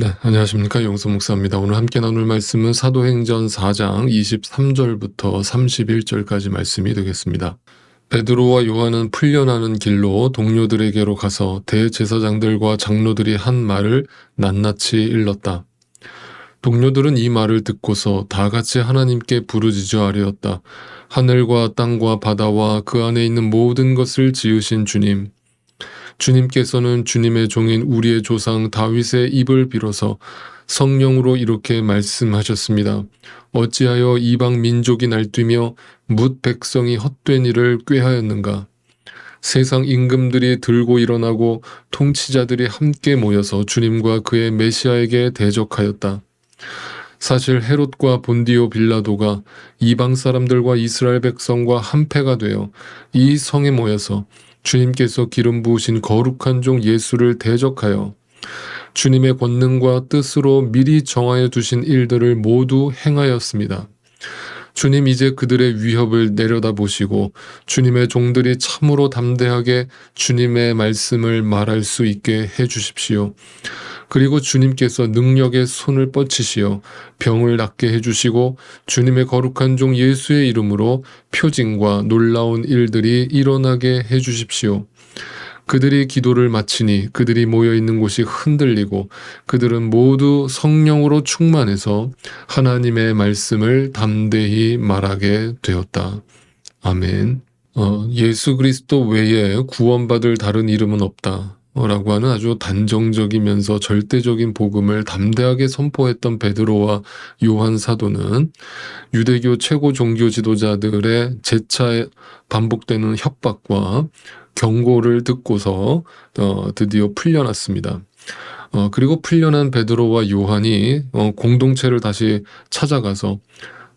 네, 안녕하십니까. 용서 목사입니다. 오늘 함께 나눌 말씀은 사도행전 4장 23절부터 31절까지 말씀이 되겠습니다. 베드로와 요한은 풀려나는 길로 동료들에게로 가서 대제사장들과 장로들이 한 말을 낱낱이 일렀다. 동료들은 이 말을 듣고서 다 같이 하나님께 부르짖어 아뢰었다. 하늘과 땅과 바다와 그 안에 있는 모든 것을 지으신 주님, 주님께서는 주님의 종인 우리의 조상 다윗의 입을 빌어서 성령으로 이렇게 말씀하셨습니다. 어찌하여 이방 민족이 날뛰며 뭇 백성이 헛된 일을 꾀하였는가? 세상 임금들이 들고 일어나고 통치자들이 함께 모여서 주님과 그의 메시아에게 대적하였다. 사실 헤롯과 본디오 빌라도가 이방 사람들과 이스라엘 백성과 한패가 되어 이 성에 모여서 주님께서 기름 부으신 거룩한 종 예수를 대적하여 주님의 권능과 뜻으로 미리 정하여 두신 일들을 모두 행하였습니다. 주님 이제 그들의 위협을 내려다 보시고 주님의 종들이 참으로 담대하게 주님의 말씀을 말할 수 있게 해 주십시오. 그리고 주님께서 능력의 손을 뻗치시어 병을 낫게 해 주시고 주님의 거룩한 종 예수의 이름으로 표징과 놀라운 일들이 일어나게 해 주십시오. 그들이 기도를 마치니 그들이 모여 있는 곳이 흔들리고 그들은 모두 성령으로 충만해서 하나님의 말씀을 담대히 말하게 되었다. 아멘. 어, 예수 그리스도 외에 구원받을 다른 이름은 없다. 라고 하는 아주 단정적이면서 절대적인 복음을 담대하게 선포했던 베드로와 요한 사도는 유대교 최고 종교 지도자들의 재차 반복되는 협박과 경고를 듣고서 어, 드디어 풀려났습니다. 어, 그리고 풀려난 베드로와 요한이 어, 공동체를 다시 찾아가서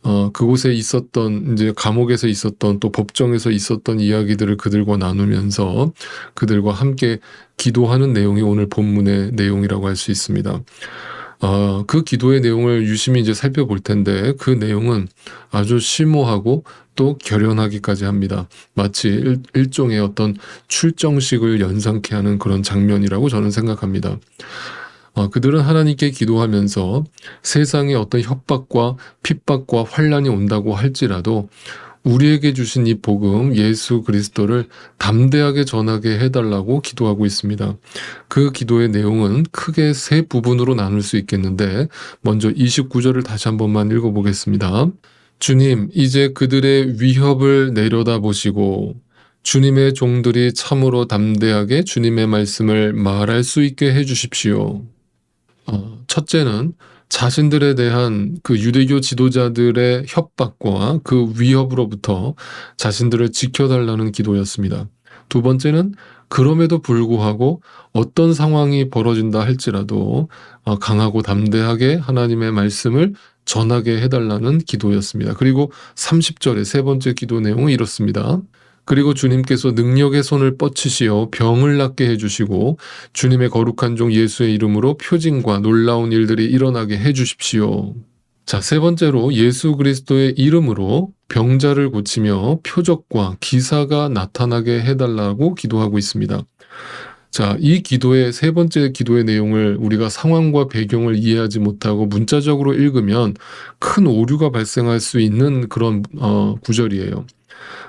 어, 그곳에 있었던, 이제 감옥에서 있었던 또 법정에서 있었던 이야기들을 그들과 나누면서 그들과 함께 기도하는 내용이 오늘 본문의 내용이라고 할 수 있습니다. 어, 그 기도의 내용을 유심히 이제 살펴볼 텐데 그 내용은 아주 심오하고 또 결연하기까지 합니다. 마치 일, 일종의 어떤 출정식을 연상케 하는 그런 장면이라고 저는 생각합니다. 어, 그들은 하나님께 기도하면서 세상에 어떤 협박과 핍박과 환란이 온다고 할지라도 우리에게 주신 이 복음 예수 그리스도를 담대하게 전하게 해달라고 기도하고 있습니다. 그 기도의 내용은 크게 세 부분으로 나눌 수 있겠는데 먼저 29절을 다시 한 번만 읽어보겠습니다. 주님, 이제 그들의 위협을 내려다 보시고 주님의 종들이 참으로 담대하게 주님의 말씀을 말할 수 있게 해주십시오. 어, 첫째는 자신들에 대한 그 유대교 지도자들의 협박과 그 위협으로부터 자신들을 지켜달라는 기도였습니다. 두 번째는 그럼에도 불구하고 어떤 상황이 벌어진다 할지라도 어, 강하고 담대하게 하나님의 말씀을 전하게 해달라는 기도였습니다. 그리고 30절의 세 번째 기도 내용은 이렇습니다. 그리고 주님께서 능력의 손을 뻗치시어 병을 낫게 해주시고 주님의 거룩한 종 예수의 이름으로 표징과 놀라운 일들이 일어나게 해주십시오. 자, 세 번째로 예수 그리스도의 이름으로 병자를 고치며 표적과 기사가 나타나게 해달라고 기도하고 있습니다. 자, 이 기도의 세 번째 기도의 내용을 우리가 상황과 배경을 이해하지 못하고 문자적으로 읽으면 큰 오류가 발생할 수 있는 그런 어, 구절이에요.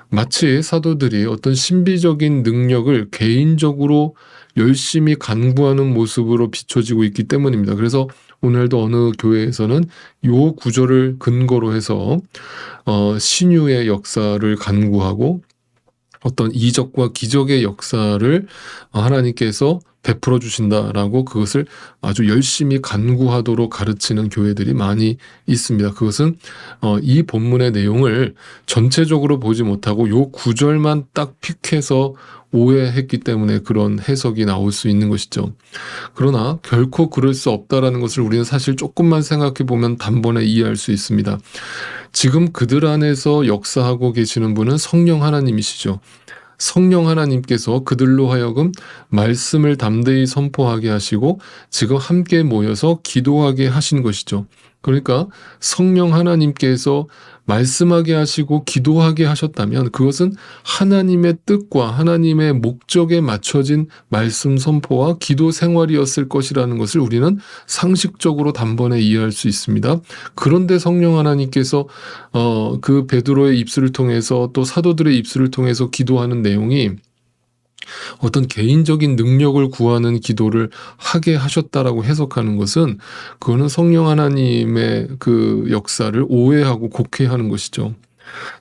마치 사도들이 어떤 신비적인 능력을 개인적으로 열심히 간구하는 모습으로 비춰지고 있기 때문입니다. 그래서 오늘도 어느 교회에서는 요 구절을 근거로 해서 어, 신유의 역사를 간구하고 어떤 이적과 기적의 역사를 하나님께서 베풀어 주신다라고 그것을 아주 열심히 간구하도록 가르치는 교회들이 많이 있습니다. 그것은 어, 이 본문의 내용을 전체적으로 보지 못하고 요 구절만 딱 픽해서 오해했기 때문에 그런 해석이 나올 수 있는 것이죠. 그러나 결코 그럴 수 없다라는 것을 우리는 사실 조금만 생각해 보면 단번에 이해할 수 있습니다. 지금 그들 안에서 역사하고 계시는 분은 성령 하나님이시죠. 성령 하나님께서 그들로 하여금 말씀을 담대히 선포하게 하시고 지금 함께 모여서 기도하게 하신 것이죠. 그러니까 성령 하나님께서 말씀하게 하시고 기도하게 하셨다면 그것은 하나님의 뜻과 하나님의 목적에 맞춰진 말씀 선포와 기도 생활이었을 것이라는 것을 우리는 상식적으로 단번에 이해할 수 있습니다. 그런데 성령 하나님께서 어, 그 베드로의 입술을 통해서 또 사도들의 입술을 통해서 기도하는 내용이 어떤 개인적인 능력을 구하는 기도를 하게 하셨다라고 해석하는 것은 그거는 성령 하나님의 그 역사를 오해하고 곡해하는 것이죠.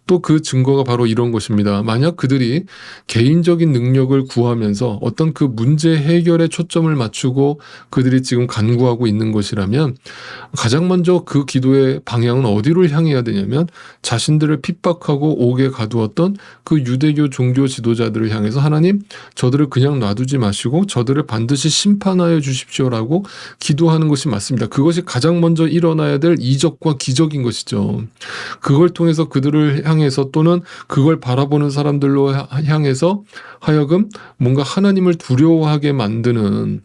또 그 증거가 바로 이런 것입니다. 만약 그들이 개인적인 능력을 구하면서 어떤 그 문제 해결에 초점을 맞추고 그들이 지금 간구하고 있는 것이라면 가장 먼저 그 기도의 방향은 어디로 향해야 되냐면 자신들을 핍박하고 옥에 가두었던 그 유대교 종교 지도자들을 향해서 하나님 저들을 그냥 놔두지 마시고 저들을 반드시 심판하여 주십시오라고 기도하는 것이 맞습니다. 그것이 가장 먼저 일어나야 될 이적과 기적인 것이죠. 그걸 통해서 그들 을 향해서 또는 그걸 바라보는 사람들로 하- 향해서 하여금 뭔가 하나님을 두려워하게 만드는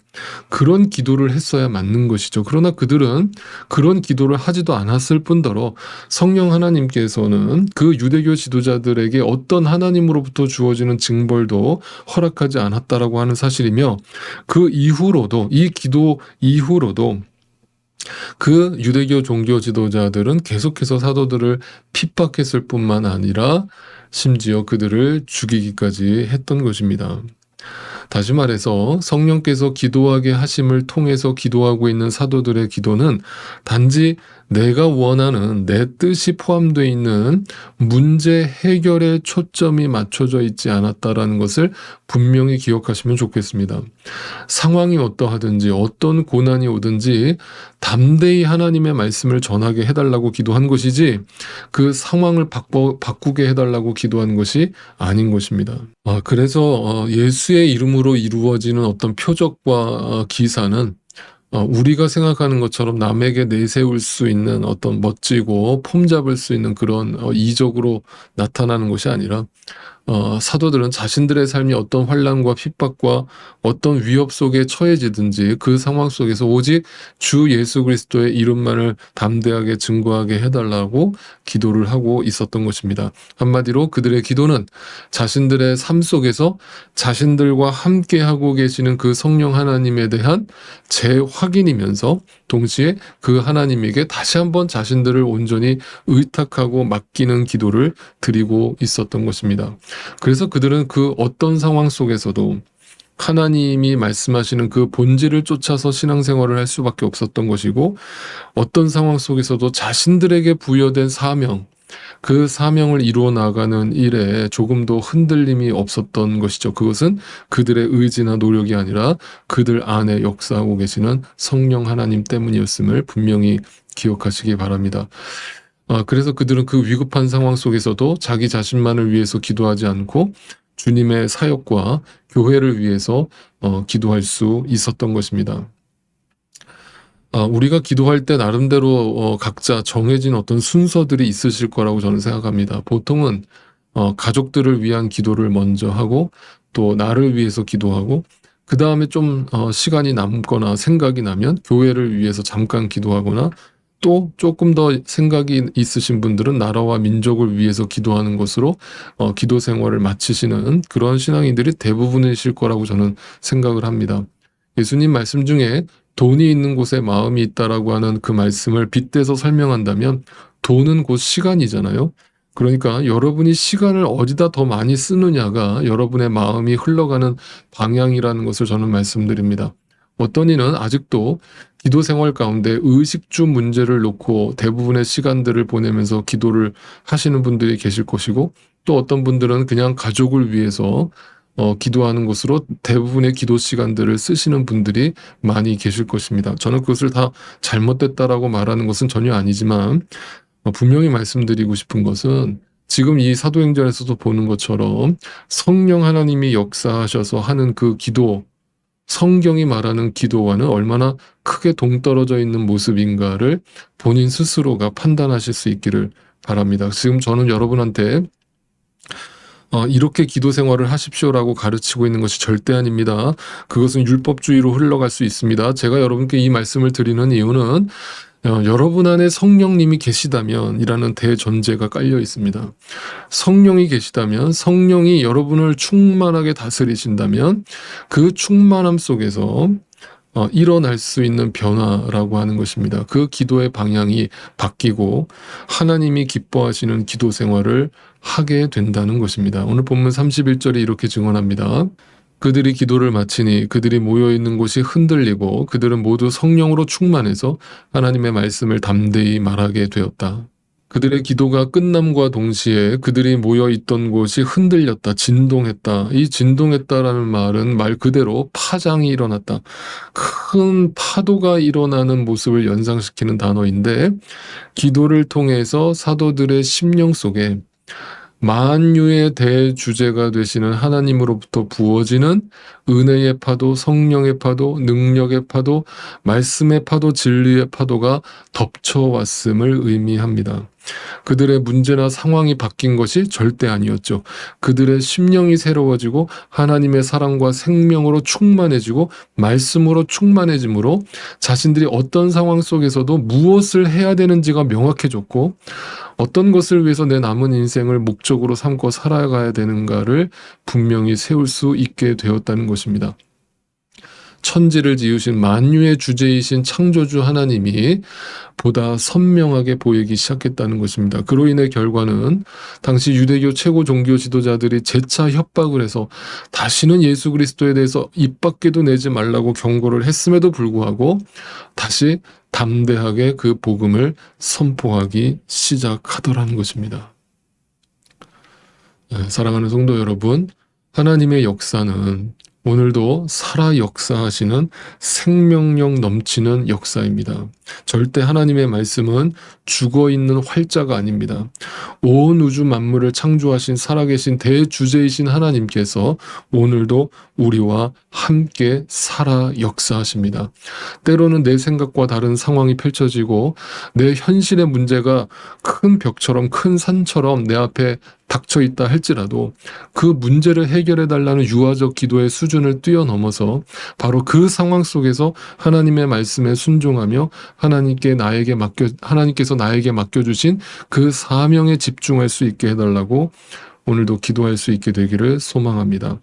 그런 기도를 했어야 맞는 것이죠. 그러나 그들은 그런 기도를 하지도 않았을 뿐더러 성령 하나님께서는 그 유대교 지도자들에게 어떤 하나님으로부터 주어지는 징벌도 허락하지 않았다라고 하는 사실이며 그 이후로도 이 기도 이후로도 그 유대교 종교 지도자들은 계속해서 사도들을 핍박했을 뿐만 아니라 심지어 그들을 죽이기까지 했던 것입니다. 다시 말해서 성령께서 기도하게 하심을 통해서 기도하고 있는 사도들의 기도는 단지 내가 원하는 내 뜻이 포함되어 있는 문제 해결에 초점이 맞춰져 있지 않았다라는 것을 분명히 기억하시면 좋겠습니다. 상황이 어떠하든지 어떤 고난이 오든지 담대히 하나님의 말씀을 전하게 해달라고 기도한 것이지 그 상황을 바꿔, 바꾸게 해달라고 기도한 것이 아닌 것입니다. 아, 그래서 어, 예수의 이름으로 이루어지는 어떤 표적과 어, 기사는 어, 우리가 생각하는 것처럼 남에게 내세울 수 있는 어떤 멋지고 폼 잡을 수 있는 그런 어, 이적으로 나타나는 것이 아니라 어, 사도들은 자신들의 삶이 어떤 환란과 핍박과 어떤 위협 속에 처해지든지 그 상황 속에서 오직 주 예수 그리스도의 이름만을 담대하게 증거하게 해달라고 기도를 하고 있었던 것입니다. 한마디로 그들의 기도는 자신들의 삶 속에서 자신들과 함께 하고 계시는 그 성령 하나님에 대한 재확인이면서 동시에 그 하나님에게 다시 한번 자신들을 온전히 의탁하고 맡기는 기도를 드리고 있었던 것입니다. 그래서 그들은 그 어떤 상황 속에서도 하나님이 말씀하시는 그 본질을 쫓아서 신앙생활을 할 수밖에 없었던 것이고 어떤 상황 속에서도 자신들에게 부여된 사명, 그 사명을 이루어 나가는 일에 조금도 흔들림이 없었던 것이죠. 그것은 그들의 의지나 노력이 아니라 그들 안에 역사하고 계시는 성령 하나님 때문이었음을 분명히 기억하시기 바랍니다. 아, 그래서 그들은 그 위급한 상황 속에서도 자기 자신만을 위해서 기도하지 않고 주님의 사역과 교회를 위해서 어, 기도할 수 있었던 것입니다. 아, 우리가 기도할 때 나름대로 어, 각자 정해진 어떤 순서들이 있으실 거라고 저는 생각합니다. 보통은 어, 가족들을 위한 기도를 먼저 하고 또 나를 위해서 기도하고 그 다음에 좀 어, 시간이 남거나 생각이 나면 교회를 위해서 잠깐 기도하거나 또 조금 더 생각이 있으신 분들은 나라와 민족을 위해서 기도하는 것으로 어, 기도 생활을 마치시는 그런 신앙인들이 대부분이실 거라고 저는 생각을 합니다. 예수님 말씀 중에 돈이 있는 곳에 마음이 있다라고 하는 그 말씀을 빗대서 설명한다면 돈은 곧 시간이잖아요. 그러니까 여러분이 시간을 어디다 더 많이 쓰느냐가 여러분의 마음이 흘러가는 방향이라는 것을 저는 말씀드립니다. 어떤 이는 아직도 기도 생활 가운데 의식주 문제를 놓고 대부분의 시간들을 보내면서 기도를 하시는 분들이 계실 것이고 또 어떤 분들은 그냥 가족을 위해서 어, 기도하는 것으로 대부분의 기도 시간들을 쓰시는 분들이 많이 계실 것입니다. 저는 그것을 다 잘못됐다라고 말하는 것은 전혀 아니지만 어, 분명히 말씀드리고 싶은 것은 지금 이 사도행전에서도 보는 것처럼 성령 하나님이 역사하셔서 하는 그 기도, 성경이 말하는 기도와는 얼마나 크게 동떨어져 있는 모습인가를 본인 스스로가 판단하실 수 있기를 바랍니다. 지금 저는 여러분한테 어, 이렇게 기도 생활을 하십시오라고 가르치고 있는 것이 절대 아닙니다. 그것은 율법주의로 흘러갈 수 있습니다. 제가 여러분께 이 말씀을 드리는 이유는 어, 여러분 안에 성령님이 계시다면 이라는 대전제가 깔려 있습니다. 성령이 계시다면 성령이 여러분을 충만하게 다스리신다면 그 충만함 속에서 어, 일어날 수 있는 변화라고 하는 것입니다. 그 기도의 방향이 바뀌고 하나님이 기뻐하시는 기도 생활을 하게 된다는 것입니다. 오늘 본문 31절에 이렇게 증언합니다. 그들이 기도를 마치니 그들이 모여 있는 곳이 흔들리고 그들은 모두 성령으로 충만해서 하나님의 말씀을 담대히 말하게 되었다. 그들의 기도가 끝남과 동시에 그들이 모여 있던 곳이 흔들렸다, 진동했다. 이 진동했다라는 말은 말 그대로 파장이 일어났다. 큰 파도가 일어나는 모습을 연상시키는 단어인데, 기도를 통해서 사도들의 심령 속에 만유의 대주제가 되시는 하나님으로부터 부어지는 은혜의 파도, 성령의 파도, 능력의 파도, 말씀의 파도, 진리의 파도가 덮쳐왔음을 의미합니다. 그들의 문제나 상황이 바뀐 것이 절대 아니었죠. 그들의 심령이 새로워지고 하나님의 사랑과 생명으로 충만해지고 말씀으로 충만해짐으로 자신들이 어떤 상황 속에서도 무엇을 해야 되는지가 명확해졌고 어떤 것을 위해서 내 남은 인생을 목적으로 삼고 살아가야 되는가를 분명히 세울 수 있게 되었다는 것입니다. 천지를 지으신 만유의 주제이신 창조주 하나님이 보다 선명하게 보이기 시작했다는 것입니다. 그로 인해 결과는 당시 유대교 최고 종교 지도자들이 재차 협박을 해서 다시는 예수 그리스도에 대해서 입 밖에도 내지 말라고 경고를 했음에도 불구하고 다시 담대하게 그 복음을 선포하기 시작하더라는 것입니다. 네, 사랑하는 성도 여러분, 하나님의 역사는 오늘도 살아 역사하시는 생명력 넘치는 역사입니다. 절대 하나님의 말씀은 죽어 있는 활자가 아닙니다. 온 우주 만물을 창조하신 살아계신 대주제이신 하나님께서 오늘도 우리와 함께 살아 역사하십니다. 때로는 내 생각과 다른 상황이 펼쳐지고 내 현실의 문제가 큰 벽처럼 큰 산처럼 내 앞에 닥쳐 있다 할지라도 그 문제를 해결해 달라는 유아적 기도의 수준을 뛰어넘어서 바로 그 상황 속에서 하나님의 말씀에 순종하며 하나님께 나에게 맡겨 하나님께서 나에게 맡겨 주신 그 사명에 집중할 수 있게 해 달라고 오늘도 기도할 수 있게 되기를 소망합니다.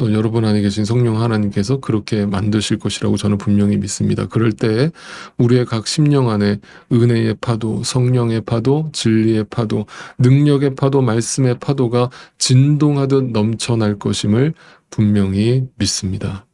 또 여러분 안에 계신 성령 하나님께서 그렇게 만드실 것이라고 저는 분명히 믿습니다. 그럴 때 우리의 각 심령 안에 은혜의 파도, 성령의 파도, 진리의 파도, 능력의 파도, 말씀의 파도가 진동하듯 넘쳐날 것임을 분명히 믿습니다.